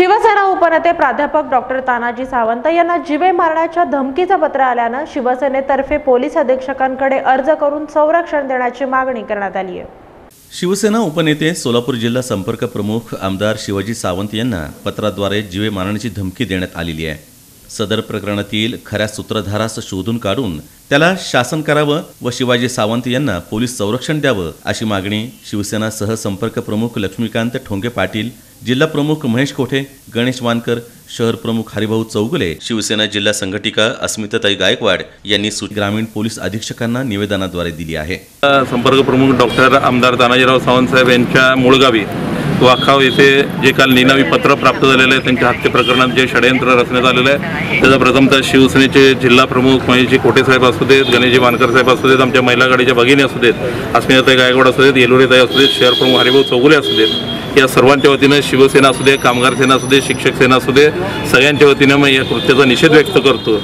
शिवसेना उपनेते प्राध्यापक डॉक्टर तानाजी सावंत यांना जिवे मारण्याच्या धमकीचं पत्र आल्यानं शिवसेनेतर्फे पोलीस अधीक्षकांकडे अर्ज करून संरक्षण देण्याची मागणी करण्यात आली आहे. शिवसेना उपनेते सोलापूर जिल्हा संपर्क प्रमुख आमदार शिवाजी सावंत यांना पत्राद्वारे जीवे मारण्याची धमकी देण्यात आलेली आहे. सदर प्रकरणातील खऱ्या सूत्रधारास शोधून काढून त्याला शासन करावं व शिवाजी सावंत यांना पोलीस संरक्षण द्यावं अशी मागणी शिवसेना सहसंपर्क प्रमुख लक्ष्मीकांत ठोंगे पाटील जिल्हा प्रमुख महेश कोठे गणेश वानकर शहर प्रमुख हरिभाऊ चौगुले शिवसेना जिल्हा संघटिका अस्मिताताई गायकवाड यांनी सु- ग्रामीण पोलीस अधीक्षकांना निवेदनाद्वारे दिली आहे. संपर्क प्रमुख डॉक्टर आमदार तानाजीराव सावंतसाहेब यांच्या मूळगावी वाखाव येथे जे काल निनावी पत्र प्राप्त झालेलं आहे त्यांच्या हत्ये प्रकरणात जे षडयंत्र रचण्यात आलेलं आहे त्याचा प्रथमतः शिवसेनेचे जिल्हा प्रमुख महेशजी कोटेसाहेब असू देत गणेशजी वानकर साहेब असू देत आमच्या महिला गाडीच्या भगिनी असू देत अस्मिताताई गायकवाड असू देत येलोरेताई असू देत शहर प्रमुख हरिभाऊ चौगुले असू देत. या सर्वांच्या वतीनं शिवसेना असू दे कामगार सेना असू दे शिक्षक सेना असू दे सगळ्यांच्या वतीनं मग या कृत्याचा निषेध व्यक्त करतो.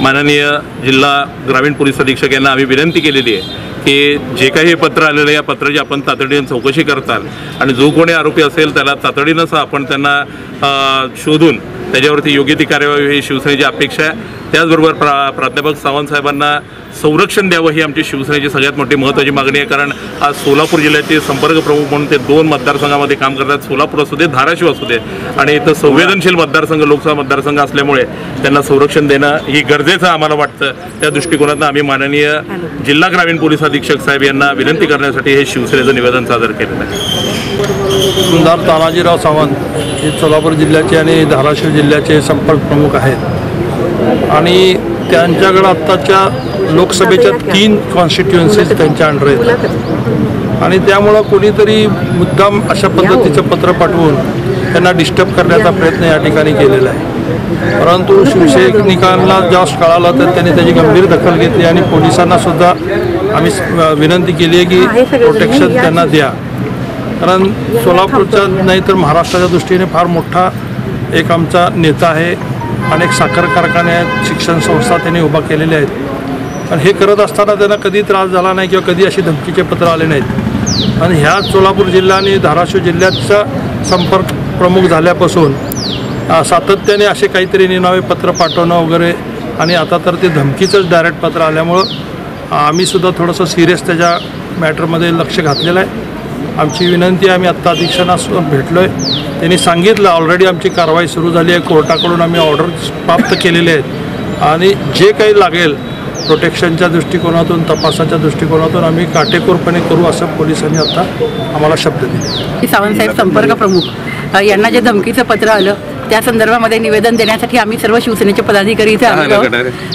माननीय जिल्हा ग्रामीण पोलीस अधीक्षक यांना आम्ही विनंती केलेली आहे की जे काही हे पत्र आलेलं या पत्राची आपण तातडीने चौकशी करताल. आणि जो कोणी आरोपी असेल त्याला तातडीनंच आपण त्यांना शोधून त्याच्यावरती योग्य ती कार्यवाही ही शिवसेनेची अपेक्षा आहे. त्याचबरोबर प्रा प्राध्यापक सावंत साहेबांना संरक्षण द्यावं ही आमची शिवसेनेची सगळ्यात मोठी महत्त्वाची मागणी आहे. कारण आज सोलापूर जिल्ह्याचे संपर्क प्रमुख म्हणून ते दोन मतदारसंघामध्ये काम करतात. सोलापूर असू दे धाराशिव असू दे आणि इथं संवेदनशील मतदारसंघ लोकसभा मतदारसंघ असल्यामुळे त्यांना संरक्षण देणं ही गरजेचं आम्हाला वाटतं. त्या दृष्टिकोनातून आम्ही माननीय जिल्हा ग्रामीण पोलीस अधीक्षक साहेब यांना विनंती करण्यासाठी हे शिवसेनेचं निवेदन सादर केलेलं आहे. तानाजीराव सावंत हे सोलापूर जिल्ह्याचे आणि धाराशिव जिल्ह्याचे संपर्क प्रमुख आहेत. आणि त्यांच्याकडं आत्ताच्या लोकसभेच्या तीन कॉन्स्टिट्युएन्सीज त्यांच्या अंडर आहेत. आणि त्यामुळं कोणीतरी मुद्दाम अशा पद्धतीचं पत्र पाठवून त्यांना डिस्टर्ब करण्याचा प्रयत्न या ठिकाणी केलेला आहे. परंतु शिवसैनिकांना जेव्हा कळालं तर त्यांनी त्याची गंभीर दखल घेतली आणि पोलिसांना सुद्धा आम्ही विनंती केली आहे की प्रोटेक्शन त्यांना द्या. कारण सोलापूरच्या नाही तर महाराष्ट्राच्या दृष्टीने फार मोठा एक आमचा नेता आहे अनेक साखर कारखाने आहेत शिक्षण संस्था त्यांनी उभा केलेल्या आहेत. पण हे करत असताना त्यांना कधी त्रास झाला नाही किंवा कधी अशी धमकीचे पत्र आले नाहीत. आणि ह्या सोलापूर जिल्हा आणि धाराशिव जिल्ह्याचा संपर्क प्रमुख झाल्यापासून सातत्याने असे काहीतरी निनावे पत्र पाठवणं वगैरे आणि आता तर ते धमकीचंच डायरेक्ट पत्र आल्यामुळं आम्हीसुद्धा थोडंसं सिरियस त्याच्या मॅटरमध्ये लक्ष घातलेलं आहे. आमची विनंती आम्ही आत्ता अधीक्षणास भेटलो आहे त्यांनी सांगितलं ऑलरेडी आमची कारवाई सुरू झाली आहे. कोर्टाकडून आम्ही ऑर्डर प्राप्त केलेले आहेत. आणि जे काही लागेल प्रोटेक्शनच्या दृष्टिकोनातून तपासाच्या दृष्टिकोनातून आम्ही काटेकोरपणे करू असं पोलिसांनी आता आम्हाला शब्द दिले. सावंतसाहेब संपर्क प्रमुख. यांना जे धमकीचं पत्र आलं त्या संदर्भामध्ये निवेदन देण्यासाठी आम्ही सर्व शिवसेनेचे पदाधिकारी इथे.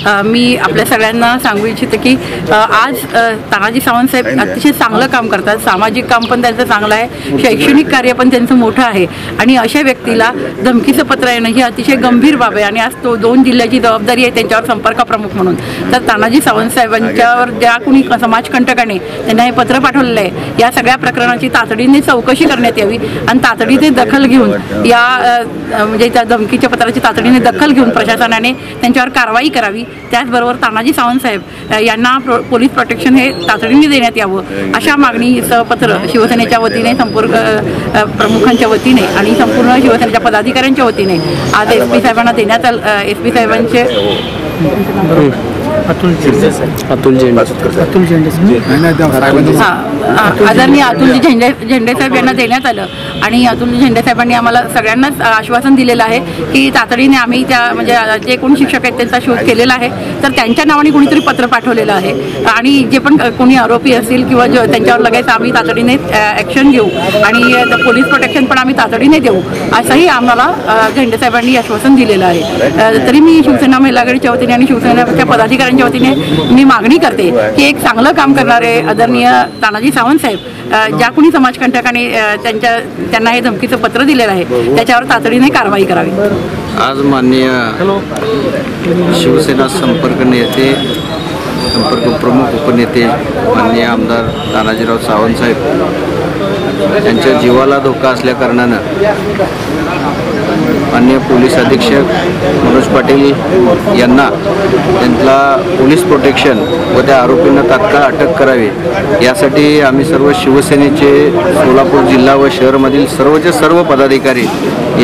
अ, मी आपल्या सगळ्यांना सांगू इच्छिते की आज तानाजी सावंतसाहेब अतिशय चांगलं काम करतात. सामाजिक काम पण त्यांचं चांगलं आहे. शैक्षणिक कार्य पण त्यांचं मोठं आहे. आणि अशा व्यक्तीला धमकीचं पत्र येणं ही अतिशय गंभीर बाब आहे. आणि आज तो दोन जिल्ह्याची जबाबदारी आहे त्यांच्यावर संपर्क प्रमुख म्हणून. तर तानाजी सावंतसाहेबांच्यावर ज्या कुणी समाजकंटकाने त्यांना हे पत्र पाठवलेलं आहे या सगळ्या प्रकरणाची तातडीने चौकशी करण्यात यावी आणि तातडीने दखल घेऊन या म्हणजे त्या धमकीच्या पत्राची तातडीने दखल घेऊन प्रशासनाने त्यांच्यावर कारवाई करावी. त्याचबरोबर तानाजी सावंतसाहेब यांना प्रो पोलीस प्रोटेक्शन हे तातडीने देण्यात यावं. अशा मागणीचं पत्र शिवसेनेच्या वतीने संपर्क प्रमुखांच्या वतीने आणि संपूर्ण शिवसेनेच्या पदाधिकाऱ्यांच्या वतीने आज एस पी साहेबांना देण्यात आलं एस पी साहेबांचे अतुल अतुल झेंडे हां. आदरणीय अतुलजी झेंडे झेंडे साहेब यांना देण्यात आलं. आणि अतुलजी झेंडे साहेबांनी आम्हाला सगळ्यांनाच आश्वासन दिलेलं आहे की तातडीने आम्ही त्या म्हणजे जे कोणी शिक्षक आहेत त्यांचा शोध केलेला आहे तर त्यांच्या नावाने कुणीतरी पत्र पाठवलेलं आहे. आणि जे पण कोणी आरोपी असतील किंवा त्यांच्यावर लगेच आम्ही तातडीने ॲक्शन घेऊ आणि पोलीस प्रोटेक्शन पण आम्ही तातडीने देऊ असंही आम्हाला अ, झेंडे साहेबांनी आश्वासन दिलेलं आहे. तरी मी शिवसेना महिला आघाडीच्या वतीने आणि शिवसेनेच्या पदाधिकाऱ्यांच्या वतीने मी मागणी करते की एक चांगलं काम करणारे आदरणीय तानाजी सावंत साहेब अ, ज्या कुणी समाजकंटकाने त्यांच्या त्यांना हे धमकीचं पत्र दिलेलं आहे त्याच्यावर तातडीने कारवाई करावी. आज माननीय शिवसेना संपर्क नेते संपर्क प्रमुख उपनेते माननीय आमदार तानाजीराव सावंत साहेब त्यांच्या जीवाला धोका असल्याकारणानं मान्य पोलीस अधीक्षक मनोज पाटील यांना त्यांना पोलीस प्रोटेक्शन व त्या आरोपींना तात्काळ अटक करावी. यासाठी आम्ही सर्व शिवसेनेचे सोलापूर जिल्हा व शहरमधील सर्वचे सर्व पदाधिकारी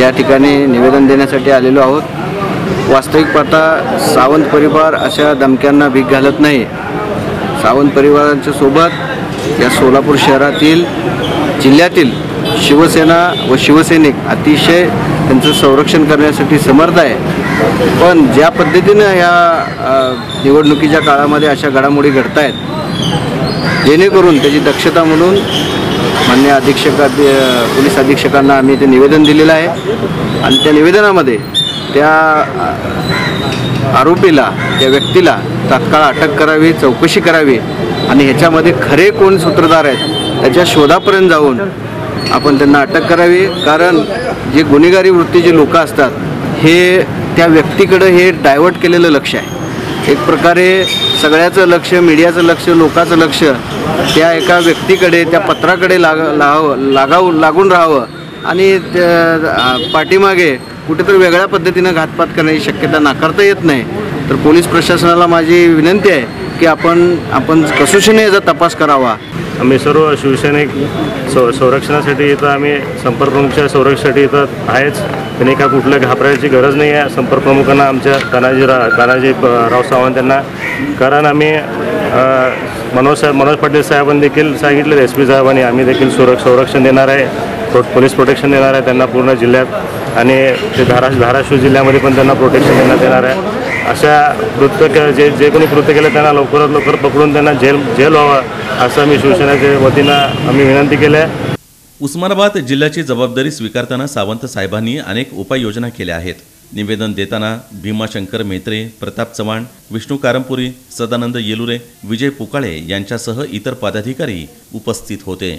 या ठिकाणी निवेदन देण्यासाठी आलेलो आहोत. वास्तविक पाहता सावंत परिवार अशा धमक्यांना भीक घालत नाही. सावंत परिवारांच्या सोबत या सोलापूर शहरातील जिल्ह्यातील शिवसेना व शिवसैनिक अतिशय त्यांचं संरक्षण करण्यासाठी समर्थ आहे. पण ज्या पद्धतीनं या निवडणुकीच्या काळामध्ये अशा घडामोडी घडत आहेत जेणेकरून त्याची दक्षता म्हणून मान्य अधीक्षक पोलीस अधीक्षकांना आम्ही ते निवेदन दिलेलं आहे. आणि त्या निवेदनामध्ये त्या आरोपीला त्या व्यक्तीला तात्काळ अटक करावी चौकशी करावी आणि ह्याच्यामध्ये खरे कोण सूत्रधार आहेत त्याच्या शोधापर्यंत जाऊन आपण त्यांना अटक करावी. कारण जे गुन्हेगारी वृत्तीचे लोक असतात हे त्या व्यक्तीकडं हे डायव्हर्ट केलेलं लक्ष आहे. एक प्रकारे सगळ्याचं लक्ष मीडियाचं लक्ष लोकांचं लक्ष त्या एका व्यक्तीकडे त्या पत्राकडे लाग लागावं लागाव लागून राहावं. आणि त्या पाठीमागे कुठेतरी वेगळ्या पद्धतीनं घातपात करण्याची शक्यता नाकारता येत नाही. तर पोलीस प्रशासनाला माझी विनंती आहे की आपण आपण कसोशीने याचा तपास करावा. आम्ही सर्व शिवसैनिक सौ संरक्षणासाठी इथं आम्ही संपर्क प्रमुखच्या संरक्षणासाठी इथं आहेच. त्यांनी का कुठल्या घाबरायची गरज नाही आहे. संपर्क प्रमुखांना आमच्या तानाजी रा तानाजी राव सावंत यांना. कारण आम्ही मनोज साहेब मनोज पाटील साहेबांनी देखील सांगितले एस पी साहेबांनी आम्ही देखील सुरक्ष संरक्षण देणार आहे. पोलीस प्रोटेक्शन देणार आहे त्यांना पूर्ण जिल्ह्यात. आणि ते धारा धाराशिव जिल्ह्यामध्ये पण त्यांना प्रोटेक्शन देण्यात येणार आहे. अशा कृत्य जे जे कोणी कृत्य केलं त्यांना लवकरात लवकर पकडून त्यांना जेल जेल व्हावं असं आम्ही शिवसेनेच्या वतीनं आम्ही विनंती केली आहे. उस्मानाबाद जिल्ह्याची जबाबदारी स्वीकारताना सावंत साहेबांनी अनेक उपाययोजना केल्या आहेत. निवेदन देताना भीमाशंकर मेत्रे प्रताप चव्हाण विष्णू कारंपुरी सदानंद येलुरे विजय पुकाळे यांच्यासह इतर पदाधिकारी उपस्थित होते.